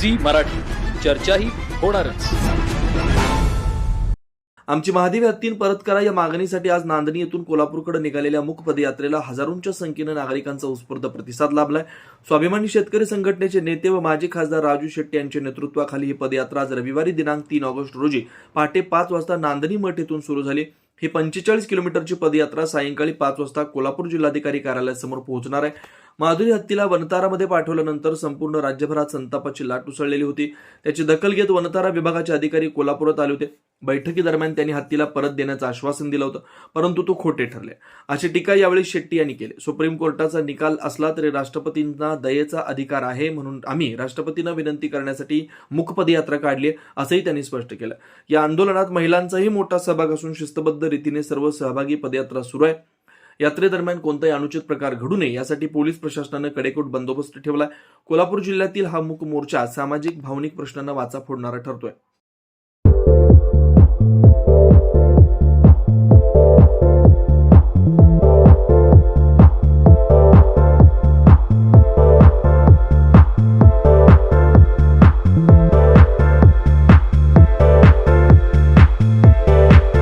Zee Marathi. चर्चाही होणारच. आमची महादेवी हत्तीन परत करा या मागणीसाठी आज नांदणी येथून कोल्हापूरकडे निघालेल्या मुख पदयात्रेला हजारोंच्या संख्येनं नागरिकांचा उत्स्फूर्त प्रतिसाद लाभलाय. स्वाभिमानी शेतकरी संघटनेचे नेते व माजी खासदार राजू शेट्टी यांच्या नेतृत्वाखाली ही पदयात्रा आज रविवारी दिनांक तीन ऑगस्ट रोजी पहाटे पाच वाजता नांदणी मठ येथून सुरू झाली. ही पंचेचाळीस किलोमीटरची पदयात्रा सायंकाळी पाच वाजता कोल्हापूर जिल्हाधिकारी कार्यालयासमोर पोहोचणार आहे. माधुरी हत्तीला वनतारामध्ये पाठवल्यानंतर संपूर्ण राज्यभरात संतापाची लाट उसळलेली होती. त्याची दखल घेत वनतारा विभागाचे अधिकारी कोल्हापुरात आले होते. बैठकीदरम्यान त्यांनी हत्तीला परत देण्याचं आश्वासन दिलं होतं परंतु तो खोटे ठरले. अशी टीका यावेळी शेट्टी यांनी केली. सुप्रीम कोर्टाचा निकाल असला तरी राष्ट्रपतींना दयेचा अधिकार आहे म्हणून आम्ही राष्ट्रपतींना विनंती करण्यासाठी मुखपदयात्रा काढली आहे, असंही त्यांनी स्पष्ट केलं. या आंदोलनात महिलांचाही मोठा सहभाग असून शिस्तबद्ध रीतीने सर्व सहभागी पदयात्रा सुरू आहे. यात्रेदरम्यान कोणताही अनुचित प्रकार घडू नये यासाठी पोलीस प्रशासनानं कडेकोट बंदोबस्त ठेवलाय. कोल्हापूर जिल्ह्यातील हा मूक मोर्चा सामाजिक भावनिक प्रश्नांना वाचा फोडणारा ठरतोय. Thank you.